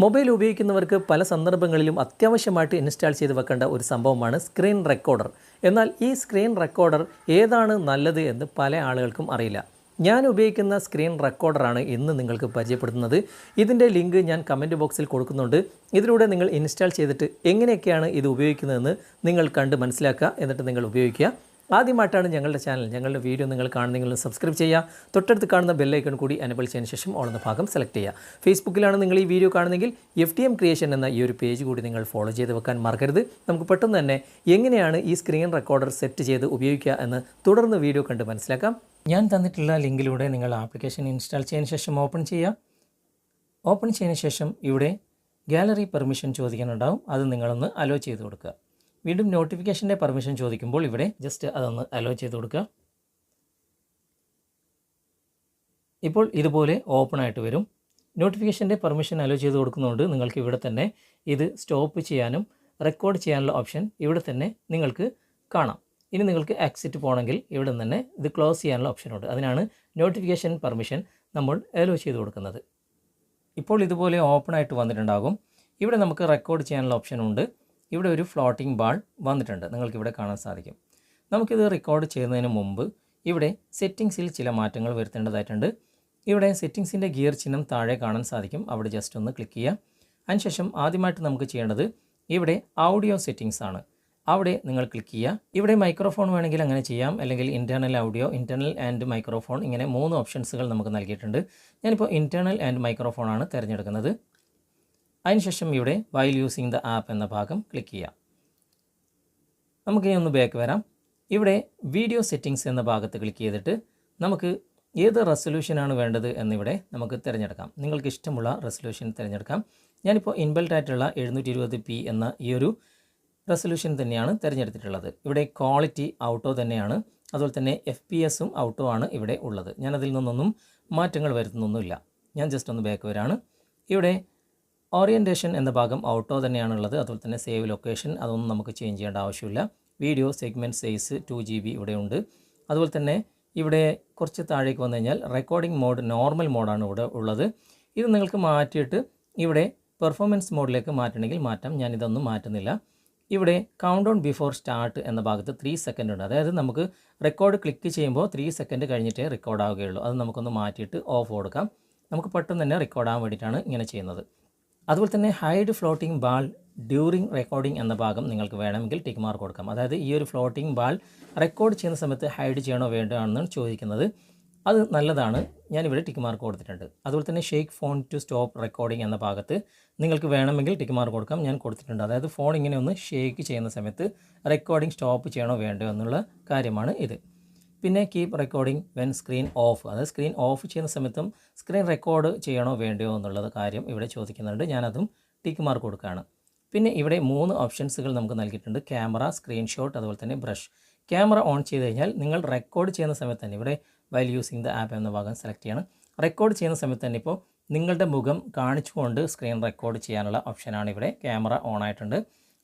Mobile ഉപയോഗിക്കുന്നവർക്ക് പല സന്ദർഭങ്ങളിലും അത്യാവശ്യമായിട്ട് ഇൻസ്റ്റാൾ ചെയ്ത് വെക്കേണ്ട ഒരു സംഭവമാണ് സ്ക്രീൻ റെക്കോർഡർ. എന്നാൽ ഈ സ്ക്രീൻ റെക്കോർഡർ ഏതാണ് നല്ലത് എന്ന് പല ആളുകൾക്കും അറിയില്ല. ഞാൻ ഉപയോഗിക്കുന്ന സ്ക്രീൻ റെക്കോർഡറാണ് ഇന്ന് നിങ്ങൾക്ക് പരിചയപ്പെടുത്തുന്നത്. ഇതിന്റെ ലിങ്ക് ഞാൻ കമന്റ് ബോക്സിൽ കൊടുക്കുന്നുണ്ട്. ഇതിലൂടെ നിങ്ങൾ ഇൻസ്റ്റാൾ ചെയ്തിട്ട് എങ്ങനെയൊക്കെയാണ് ഇത് ഉപയോഗിക്കുന്നതെന്ന് നിങ്ങൾ കണ്ട് മനസ്സിലാക്കുക. എന്നിട്ട് നിങ്ങൾ ഉപയോഗിക്കുക. ആദ്യമായിട്ടാണ് ഞങ്ങളുടെ ചാനൽ. ഞങ്ങളുടെ വീഡിയോ നിങ്ങൾ കാണുന്നെങ്കിൽ സബ്സ്ക്രൈബ് ചെയ്യുക. തൊട്ടടുത്ത് കാണുന്ന ബെല്ലൈക്കൺ കൂടി എനബിൾ ചെയ്തതിന് ശേഷം ഓളുന്ന ഭാഗം സെലക്ട് ചെയ്യുക. ഫേസ്ബുക്കിലാണ് നിങ്ങൾ ഈ വീഡിയോ കാണുന്നെങ്കിൽ എഫ് ടി എം ക്രിയേഷൻ എന്ന ഈ ഒരു പേജ് കൂടി നിങ്ങൾ ഫോളോ ചെയ്ത് വെക്കാൻ മറക്കരുത്. നമുക്ക് പെട്ടെന്ന് തന്നെ എങ്ങനെയാണ് ഈ സ്ക്രീൻ റെക്കോർഡർ സെറ്റ് ചെയ്ത് ഉപയോഗിക്കുക എന്ന് തുടർന്ന് വീഡിയോ കണ്ട് മനസ്സിലാക്കാം. ഞാൻ തന്നിട്ടുള്ള ലിങ്കിലൂടെ നിങ്ങൾ ആപ്ലിക്കേഷൻ ഇൻസ്റ്റാൾ ചെയ്തതിന് ശേഷം ഓപ്പൺ ചെയ്യുക. ഓപ്പൺ ചെയ്തതിന് ശേഷം ഇവിടെ ഗാലറി പെർമിഷൻ ചോദിക്കാനുണ്ടാവും. അത് നിങ്ങളൊന്ന് അലോ ചെയ്ത് കൊടുക്കുക. വീണ്ടും നോട്ടിഫിക്കേഷന്റെ പെർമിഷൻ ചോദിക്കുമ്പോൾ ഇവിടെ ജസ്റ്റ് അതൊന്ന് അലോ ചെയ്ത് കൊടുക്കുക. ഇപ്പോൾ ഇതുപോലെ ഓപ്പൺ ആയിട്ട് വരും. നോട്ടിഫിക്കേഷന്റെ പെർമിഷൻ അലോ ചെയ്ത് കൊടുക്കുന്നതുകൊണ്ട് നിങ്ങൾക്ക് ഇവിടെ തന്നെ ഇത് സ്റ്റോപ്പ് ചെയ്യാനും റെക്കോർഡ് ചെയ്യാനുള്ള ഓപ്ഷൻ ഇവിടെ തന്നെ നിങ്ങൾക്ക് കാണാം. ഇനി നിങ്ങൾക്ക് എക്സിറ്റ് പോകണമെങ്കിൽ ഇവിടെ തന്നെ ഇത് ക്ലോസ് ചെയ്യാനുള്ള ഓപ്ഷനുണ്ട് അതിനാണ് നോട്ടിഫിക്കേഷൻ പെർമിഷൻ നമ്മൾ അലോ ചെയ്ത് കൊടുക്കുന്നത്. ഇപ്പോൾ ഇതുപോലെ ഓപ്പൺ ആയിട്ട് വന്നിട്ടുണ്ടാകും. ഇവിടെ നമുക്ക് റെക്കോർഡ് ചെയ്യാനുള്ള ഓപ്ഷനുണ്ട് ഇവിടെ ഒരു ഫ്ലോട്ടിംഗ് ബാൾ വന്നിട്ടുണ്ട്. നിങ്ങൾക്ക് ഇവിടെ കാണാൻ സാധിക്കും. നമുക്കിത് റെക്കോർഡ് ചെയ്യുന്നതിന് മുമ്പ് ഇവിടെ സെറ്റിങ്സിൽ ചില മാറ്റങ്ങൾ വരുത്തേണ്ടതായിട്ടുണ്ട്. ഇവിടെ സെറ്റിങ്സിന്റെ ഗിയർ ചിഹ്നം താഴെ കാണാൻ സാധിക്കും. അവിടെ ജസ്റ്റ് ഒന്ന് ക്ലിക്ക് ചെയ്യുക. അതിനുശേഷം ആദ്യമായിട്ട് നമുക്ക് ചെയ്യേണ്ടത് ഇവിടെ ഓഡിയോ സെറ്റിങ്സ് ആണ്. അവിടെ നിങ്ങൾ ക്ലിക്ക് ചെയ്യുക. ഇവിടെ മൈക്രോഫോൺ വേണമെങ്കിൽ അങ്ങനെ ചെയ്യാം. അല്ലെങ്കിൽ internal audio internal and microphone ഇങ്ങനെ മൂന്ന് ഓപ്ഷൻസുകൾ നമുക്ക് നൽകിയിട്ടുണ്ട്. ഞാനിപ്പോൾ ഇന്റേർണൽ ആൻഡ് മൈക്രോഫോൺ ആണ് തിരഞ്ഞെടുക്കുന്നത്. അതിനുശേഷം ഇവിടെ വൈൽ യൂസിങ് ദ ആപ്പ് എന്ന ഭാഗം ക്ലിക്ക് ചെയ്യാം. നമുക്കിനി ഒന്ന് ബാക്ക് വരാം. ഇവിടെ വീഡിയോ സെറ്റിങ്സ് എന്ന ഭാഗത്ത് ക്ലിക്ക് ചെയ്തിട്ട് നമുക്ക് ഏത് റെസൊല്യൂഷനാണ് വേണ്ടത് എന്നിവിടെ നമുക്ക് തിരഞ്ഞെടുക്കാം. നിങ്ങൾക്ക് ഇഷ്ടമുള്ള റെസൊല്യൂഷൻ തിരഞ്ഞെടുക്കാം. ഞാനിപ്പോൾ ഇൻബിൽറ്റ് ആയിട്ടുള്ള എഴുന്നൂറ്റി ഇരുപത് പി എന്ന ഈ ഒരു റെസൊല്യൂഷൻ തന്നെയാണ് തിരഞ്ഞെടുത്തിട്ടുള്ളത്. ഇവിടെ ക്വാളിറ്റി ഔട്ടോ തന്നെയാണ്. അതുപോലെ തന്നെ എഫ് പി എസും ഔട്ടോ ആണ് ഇവിടെ ഉള്ളത്. ഞാനതിൽ നിന്നൊന്നും മാറ്റങ്ങൾ വരുത്തുന്നൊന്നുമില്ല. ഞാൻ ജസ്റ്റ് ഒന്ന് ബാക്ക് വരാണ്. ഇവിടെ ഓറിയന്റേഷൻ എന്ന ഭാഗം ഔട്ടോ തന്നെയാണുള്ളത്. അതുപോലെ തന്നെ സേവ് ലൊക്കേഷൻ അതൊന്നും നമുക്ക് ചേഞ്ച് ചെയ്യേണ്ട ആവശ്യമില്ല. Video segment size two G B ഇവിടെ ഉണ്ട്. അതുപോലെ തന്നെ ഇവിടെ കുറച്ച് താഴേക്ക് വന്നു കഴിഞ്ഞാൽ റെക്കോർഡിംഗ് മോഡ് നോർമൽ മോഡാണ് ഇവിടെ ഉള്ളത്. ഇത് നിങ്ങൾക്ക് മാറ്റിയിട്ട് ഇവിടെ പെർഫോമൻസ് മോഡിലേക്ക് മാറ്റണമെങ്കിൽ മാറ്റാം. ഞാനിതൊന്നും മാറ്റുന്നില്ല. ഇവിടെ കൗണ്ട് ഡൗൺ ബിഫോർ സ്റ്റാർട്ട് എന്ന ഭാഗത്ത് ത്രീ സെക്കൻഡ് ഉണ്ട്. അതായത് നമുക്ക് റെക്കോർഡ് ക്ലിക്ക് ചെയ്യുമ്പോൾ ത്രീ സെക്കൻഡ് കഴിഞ്ഞിട്ടേ റെക്കോർഡ് ആവുകയുള്ളൂ. അത് നമുക്കൊന്ന് മാറ്റിയിട്ട് ഓഫ് കൊടുക്കാം. നമുക്ക് പെട്ടെന്ന് തന്നെ റെക്കോർഡ് ആകാൻ വേണ്ടിയിട്ടാണ് ഇങ്ങനെ ചെയ്യുന്നത്. അതുപോലെ തന്നെ hide floating ball during recording എന്ന ഭാഗം നിങ്ങൾക്ക് വേണമെങ്കിൽ ടിക്ക് മാർക്ക് കൊടുക്കാം. അതായത് ഈ ഒരു ഫ്ലോട്ടിംഗ് ബാൾ റെക്കോർഡ് ചെയ്യുന്ന സമയത്ത് ഹൈഡ് ചെയ്യണോ വേണ്ടോ ആണെന്നാണ് ചോദിക്കുന്നത്. അത് നല്ലതാണ്. ഞാനിവിടെ ടിക്ക് മാർക്ക് കൊടുത്തിട്ടുണ്ട്. അതുപോലെ തന്നെ shake phone to stop recording എന്ന ഭാഗത്ത് നിങ്ങൾക്ക് വേണമെങ്കിൽ ടിക്ക് മാർക്ക് കൊടുക്കാം. ഞാൻ കൊടുത്തിട്ടുണ്ട്. അതായത് ഫോൺ ഇങ്ങനെ ഒന്ന് ഷേക്ക് ചെയ്യുന്ന സമയത്ത് റെക്കോർഡിംഗ് സ്റ്റോപ്പ് ചെയ്യണോ വേണ്ടോ എന്നുള്ള കാര്യമാണ് ഇത്. പിന്നെ keep recording when screen off അതായത് സ്ക്രീൻ ഓഫ് ചെയ്യുന്ന സമയത്തും സ്ക്രീൻ റെക്കോർഡ് ചെയ്യണോ വേണ്ടയോ എന്നുള്ളത് കാര്യം ഇവിടെ ചോദിക്കുന്നുണ്ട്. ഞാനതും ടിക്ക് മാർക്ക് കൊടുക്കുകയാണ്. പിന്നെ ഇവിടെ മൂന്ന് ഓപ്ഷൻസുകൾ നമുക്ക് നൽകിയിട്ടുണ്ട്. ക്യാമറ സ്ക്രീൻഷോട്ട് അതുപോലെ തന്നെ ബ്രഷ് ക്യാമറ ഓൺ ചെയ്ത് കഴിഞ്ഞാൽ നിങ്ങൾ റെക്കോർഡ് ചെയ്യുന്ന സമയത്ത് തന്നെ ഇവിടെ വൈൽ യൂസിങ് ദ ആപ്പ് എന്ന ഭാഗം സെലക്ട് ചെയ്യണം. റെക്കോർഡ് ചെയ്യുന്ന സമയത്ത് തന്നെ ഇപ്പോൾ നിങ്ങളുടെ മുഖം കാണിച്ചുകൊണ്ട് സ്ക്രീൻ റെക്കോർഡ് ചെയ്യാനുള്ള ഓപ്ഷനാണ് ഇവിടെ ക്യാമറ ഓൺ ആയിട്ടുണ്ട്.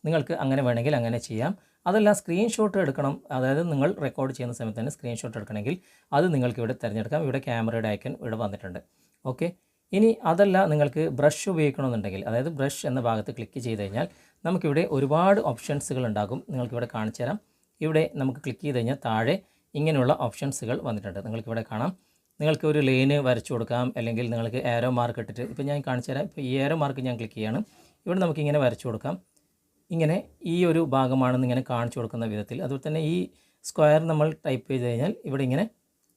നിങ്ങൾക്ക് അങ്ങനെ വേണമെങ്കിൽ അങ്ങനെ ചെയ്യാം. അതല്ല സ്ക്രീൻഷോട്ട് എടുക്കണം. അതായത് നിങ്ങൾ റെക്കോർഡ് ചെയ്യുന്ന സമയത്ത് തന്നെ സ്ക്രീൻഷോട്ട് എടുക്കണമെങ്കിൽ അത് നിങ്ങൾക്ക് ഇവിടെ തിരഞ്ഞെടുക്കാം. ഇവിടെ ക്യാമറയുടെ ഐക്കൺ ഇവിടെ വന്നിട്ടുണ്ട്. ഓക്കെ ഇനി അതല്ല നിങ്ങൾക്ക് ബ്രഷ് ഉപയോഗിക്കണമെന്നുണ്ടെങ്കിൽ അതായത് ബ്രഷ് എന്ന ഭാഗത്ത് ക്ലിക്ക് ചെയ്ത് കഴിഞ്ഞാൽ നമുക്കിവിടെ ഒരുപാട് ഓപ്ഷൻസുകൾ ഉണ്ടാകും. നിങ്ങൾക്കിവിടെ കാണിച്ചു തരാം. ഇവിടെ നമുക്ക് ക്ലിക്ക് ചെയ്ത് കഴിഞ്ഞാൽ താഴെ ഇങ്ങനെയുള്ള ഓപ്ഷൻസുകൾ വന്നിട്ടുണ്ട്. നിങ്ങൾക്കിവിടെ കാണാം. നിങ്ങൾക്ക് ഒരു ലൈന് വരച്ചു കൊടുക്കാം. അല്ലെങ്കിൽ നിങ്ങൾക്ക് ഏരോ മാർക്ക് ഇട്ടിട്ട് ഇപ്പോൾ ഞാൻ കാണിച്ചു തരാം. ഇപ്പോൾ ഈ ഏരോ മാർക്ക് ഞാൻ ക്ലിക്ക് ചെയ്യാണ്. ഇവിടെ നമുക്കിങ്ങനെ വരച്ചു കൊടുക്കാം. ഇങ്ങനെ ഈ ഒരു ഭാഗമാണെന്ന് ഇങ്ങനെ കാണിച്ചു കൊടുക്കുന്ന വിധത്തിൽ അതുപോലെ തന്നെ ഈ സ്ക്വയർ നമ്മൾ ടൈപ്പ് ചെയ്ത് കഴിഞ്ഞാൽ ഇവിടെ ഇങ്ങനെ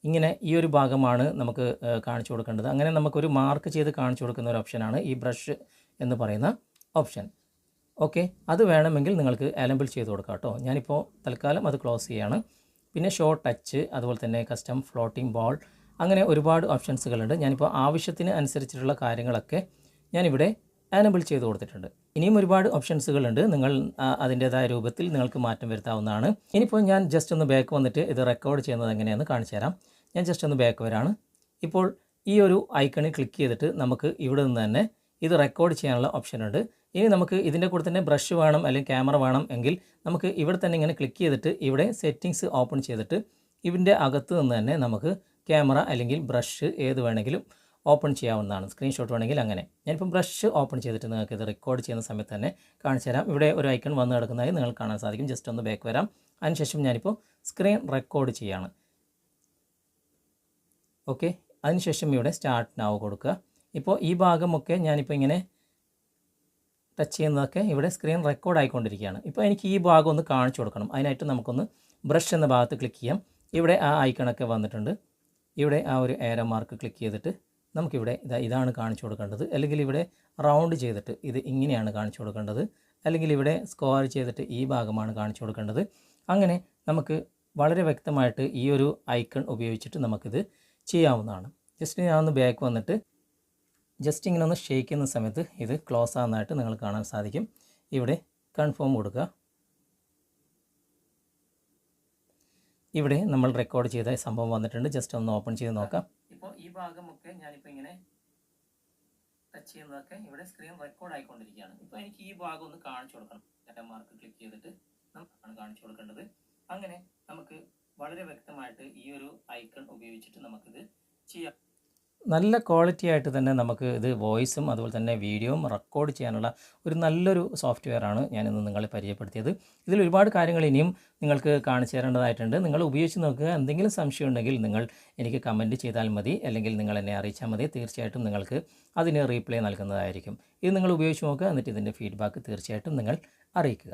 ഇങ്ങനെ ഈ ഒരു ഭാഗമാണ് നമുക്ക് കാണിച്ചു കൊടുക്കേണ്ടത്. അങ്ങനെ നമുക്കൊരു മാർക്ക് ചെയ്ത് കാണിച്ചു കൊടുക്കുന്ന ഒരു ഓപ്ഷനാണ് ഈ ബ്രഷ് എന്ന് പറയുന്ന ഓപ്ഷൻ ഓക്കെ അത് വേണമെങ്കിൽ നിങ്ങൾക്ക് അലമ്പിൾ ചെയ്ത് കൊടുക്കാം കേട്ടോ. ഞാനിപ്പോൾ തൽക്കാലം അത് ക്ലോസ് ചെയ്യാണ്. പിന്നെ ഷോ ടച്ച് അതുപോലെ തന്നെ കസ്റ്റം ഫ്ലോട്ടിംഗ് ബോൾ അങ്ങനെ ഒരുപാട് ഓപ്ഷൻസുകളുണ്ട് ഞാനിപ്പോൾ ആവശ്യത്തിന് അനുസരിച്ചിട്ടുള്ള കാര്യങ്ങളൊക്കെ ഞാനിവിടെ അനബിൾ ചെയ്ത് കൊടുത്തിട്ടുണ്ട്. ഇനിയും ഒരുപാട് ഓപ്ഷൻസുകളുണ്ട്. നിങ്ങൾ അതിന്റെതായ രൂപത്തിൽ നിങ്ങൾക്ക് മാറ്റം വരുത്താവുന്നതാണ്. ഇനിയിപ്പോൾ ഞാൻ ജസ്റ്റ് ഒന്ന് ബാക്ക് വന്നിട്ട് ഇത് റെക്കോർഡ് ചെയ്യുന്നത് എങ്ങനെയാണെന്ന് കാണിച്ചു തരാം. ഞാൻ ജസ്റ്റ് ഒന്ന് ബാക്ക് വരാണ്. ഇപ്പോൾ ഈ ഒരു ഐക്കണിൽ ക്ലിക്ക് ചെയ്തിട്ട് നമുക്ക് ഇവിടെ നിന്ന് തന്നെ ഇത് റെക്കോർഡ് ചെയ്യാനുള്ള ഓപ്ഷൻ ഉണ്ട്. ഇനി നമുക്ക് ഇതിന്റെ കൂടെ തന്നെ ബ്രഷ് വേണം അല്ലെങ്കിൽ ക്യാമറ വേണം എങ്കിൽ നമുക്ക് ഇവിടെ തന്നെ ഇങ്ങനെ ക്ലിക്ക് ചെയ്തിട്ട് ഇവിടെ സെറ്റിങ്സ് ഓപ്പൺ ചെയ്തിട്ട് ഇതിന്റെ അകത്ത് നിന്ന് തന്നെ നമുക്ക് ക്യാമറ അല്ലെങ്കിൽ ബ്രഷ് ഏത് വേണമെങ്കിലും ഓപ്പൺ ചെയ്യാവുന്നതാണ്. സ്ക്രീൻഷോട്ട് വേണമെങ്കിൽ അങ്ങനെ. ഞാനിപ്പം ബ്രഷ് ഓപ്പൺ ചെയ്തിട്ട് നിങ്ങൾക്ക് ഇത് റെക്കോർഡ് ചെയ്യുന്ന സമയത്ത് തന്നെ കാണിച്ചു തരാം. ഇവിടെ ഒരു ഐക്കൺ വന്ന് കിടക്കുന്നതായി നിങ്ങൾ കാണാൻ സാധിക്കും. ജസ്റ്റ് ഒന്ന് ബാക്ക് വരാം. അതിനുശേഷം ഞാനിപ്പോൾ സ്ക്രീൻ റെക്കോർഡ് ചെയ്യാണ്. ഓക്കെ അതിനുശേഷം ഇവിടെ സ്റ്റാർട്ട് നാവ് കൊടുക്കുക. ഇപ്പോൾ ഈ ഭാഗമൊക്കെ ഞാനിപ്പോൾ ഇങ്ങനെ ടച്ച് ചെയ്യുന്നതൊക്കെ ഇവിടെ സ്ക്രീൻ റെക്കോർഡ് ആയിക്കൊണ്ടിരിക്കുകയാണ്. ഇപ്പോൾ എനിക്ക് ഈ ഭാഗം ഒന്ന് കാണിച്ചു കൊടുക്കണം. അതിനായിട്ട് നമുക്കൊന്ന് ബ്രഷ് എന്ന ഭാഗത്ത് ക്ലിക്ക് ചെയ്യാം. ഇവിടെ ആ ഐക്കണൊക്കെ വന്നിട്ടുണ്ട്. ഇവിടെ ആ ഒരു ഏരോ മാർക്ക് ക്ലിക്ക് ചെയ്തിട്ട് നമുക്കിവിടെ ഇതാ ഇതാണ് കാണിച്ചു കൊടുക്കേണ്ടത്. അല്ലെങ്കിൽ ഇവിടെ റൗണ്ട് ചെയ്തിട്ട് ഇത് ഇങ്ങനെയാണ് കാണിച്ചു കൊടുക്കേണ്ടത്. അല്ലെങ്കിൽ ഇവിടെ സ്ക്വയർ ചെയ്തിട്ട് ഈ ഭാഗമാണ് കാണിച്ചു കൊടുക്കേണ്ടത്. അങ്ങനെ നമുക്ക് വളരെ വ്യക്തമായിട്ട് ഈ ഒരു ഐക്കൺ ഉപയോഗിച്ചിട്ട് നമുക്കിത് ചെയ്യാവുന്നതാണ്. ജസ്റ്റ് ഞാൻ ഒന്ന് ബാക്ക് വന്നിട്ട് ജസ്റ്റ് ഇങ്ങനെ ഒന്ന് ഷേക്ക് ചെയ്യുന്ന സമയത്ത് ഇത് ക്ലോസ് ആകുന്നതായിട്ട് നിങ്ങൾ കാണാൻ സാധിക്കും. ഇവിടെ കൺഫേം കൊടുക്കുക. ഇവിടെ നമ്മൾ റെക്കോർഡ് ചെയ്ത സംഭവം വന്നിട്ടുണ്ട്. ജസ്റ്റ് ഒന്ന് ഓപ്പൺ ചെയ്ത് നോക്കാം. ഇപ്പോൾ ഈ ഭാഗമൊക്കെ ഞാനിപ്പോൾ ഇങ്ങനെ ടച്ച് ചെയ്യുന്നതൊക്കെ ഇവിടെ സ്ക്രീൻ റെക്കോർഡ് ആയിക്കൊണ്ടിരിക്കുകയാണ്. ഇപ്പോൾ എനിക്ക് ഈ ഭാഗം ഒന്ന് കാണിച്ചു കൊടുക്കണം. ഡാറ്റ മാർക്ക് ക്ലിക്ക് ചെയ്തിട്ട് നമുക്കാണ് കാണിച്ചു കൊടുക്കേണ്ടത്. അങ്ങനെ നമുക്ക് വളരെ വ്യക്തമായിട്ട് ഈ ഒരു ഐക്കൺ ഉപയോഗിച്ചിട്ട് നമുക്കിത് ചെയ്യാം. നല്ല ക്വാളിറ്റി ആയിട്ട് തന്നെ നമുക്ക് ഇത് വോയിസും അതുപോലെ തന്നെ വീഡിയോയും റെക്കോർഡ് ചെയ്യാനുള്ള ഒരു നല്ലൊരു സോഫ്റ്റ്വെയർ ആണ് ഞാനിന്ന് നിങ്ങളെ പരിചയപ്പെടുത്തിയത്. ഇതിൽ ഒരുപാട് കാര്യങ്ങൾ ഇനിയും നിങ്ങൾക്ക് കാണിച്ചു തരേണ്ടതായിട്ടുണ്ട്. നിങ്ങൾ ഉപയോഗിച്ച് നോക്കുക. എന്തെങ്കിലും സംശയം ഉണ്ടെങ്കിൽ നിങ്ങൾ എനിക്ക് കമന്റ് ചെയ്താൽ മതി. അല്ലെങ്കിൽ നിങ്ങൾ എന്നെ അറിയിച്ചാൽ മതി. തീർച്ചയായിട്ടും നിങ്ങൾക്ക് അതിന് റീപ്ലൈ നൽകുന്നതായിരിക്കും. ഇത് നിങ്ങൾ ഉപയോഗിച്ച് നോക്കുക. എന്നിട്ട് ഇതിന്റെ ഫീഡ്ബാക്ക് തീർച്ചയായിട്ടും നിങ്ങൾ അറിയിക്കുക.